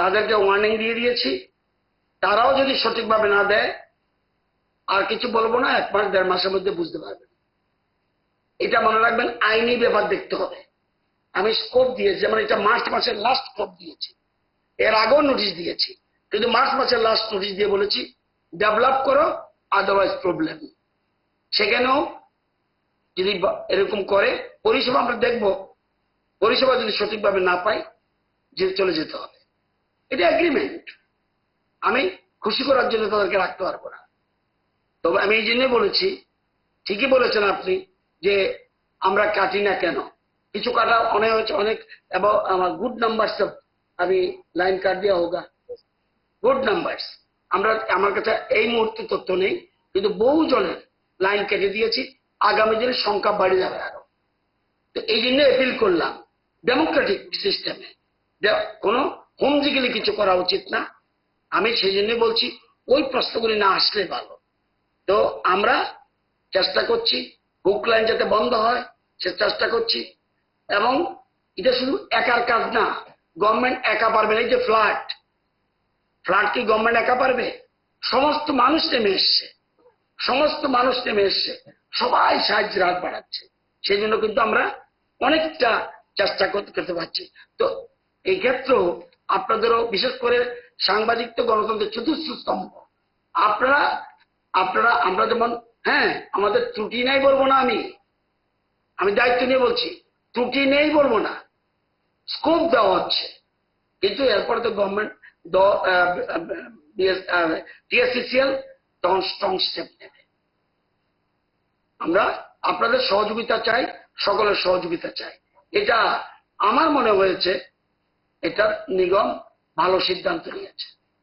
তাদেরকে ওয়ার্নিং দিয়ে দিয়েছি। তারাও যদি সঠিকভাবে না দেয়, আর কিছু বলব না, এক মাস, দেড় মাসের মধ্যে বুঝতে পারবেন। এটা মনে রাখবেন, আইনি ব্যাপার দেখতে হবে। আমি স্কোপ দিয়েছি, যেমন এটা মার্চ মাসের লাস্ট স্কোপ দিয়েছি। এর আগেও নোটিশ দিয়েছি, কিন্তু মার্চ মাসের লাস্ট নোটিশ দিয়ে বলেছি ডেভেলপ করো আদারওয়াইজ প্রবলেম সেখানেও যদি এরকম করে, পরিষেবা আমরা দেখব। পরিষেবা যদি সঠিকভাবে না পাই, যে চলে যেতে হবে। এটা এগ্রিমেন্ট আমি খুশি করার জন্য তাদেরকে রাখতে পারব না। তবে আমি এই জন্যই বলেছি, ঠিকই বলেছেন আপনি, যে আমরা কাটি না কেন? কিছু কাটা অনেক হয়েছে, অনেক, এবং আমার গুড নাম্বারস আমি লাইন কাট দিয়া হোগা গুড নাম্বারস আমরা, আমার কাছে এই মুহূর্তে তথ্য নেই, কিন্তু বহু জনের লাইন কেটে দিয়েছি, আগামী দিনে সংখ্যা বাড়ে যাবে আরও। তো এই জন্য অ্যাপিল করলাম ডেমোক্রেটিক সিস্টেমে কোনো হোমজিক্যালি কিছু করা উচিত না। আমি সেই জন্যই বলছি, ওই প্রশ্নগুলি না আসলে ভালো। তো আমরা চেষ্টা করছি বুক লাইন যাতে বন্ধ হয়, সে চেষ্টা করছি। এবং এটা শুধু একার কাজ না গভর্নমেন্ট একা পারবে না, এই যে ফ্ল্যাট ফ্ল্যাট কি গভর্নমেন্ট একা পারবে? সমস্ত মানুষ নেমে এসছে। সমস্ত মানুষ নেমে এসছে। সবাই সাহায্যের হাত বাড়াচ্ছে। সেই জন্য কিন্তু আমরা অনেকটা চেষ্টা করতে পারছি। তো এই ক্ষেত্রেও আপনাদেরও বিশেষ করে সাংবাদিক তো গণতন্ত্রের চতুর্থ স্তম্ভ। আপনারা আপনারা, আমরা যেমন হ্যাঁ আমাদের ত্রুটি নেই বলব না আমি। আমি দায়িত্ব নিয়ে বলছি, ত্রুটি নেই বলব না। স্কোপ দেওয়া হচ্ছে। কিন্তু এরপরে তো গভর্নমেন্ট টিএসসিসিএল তখন স্ট্রং স্টেপ নেবে। আমরা আপনাদের সহযোগিতা চাই, সকলের সহযোগিতা চাই। এটা আমার মনে হয়েছে এটা নিগম ভালো সিদ্ধান্ত নিয়েছে।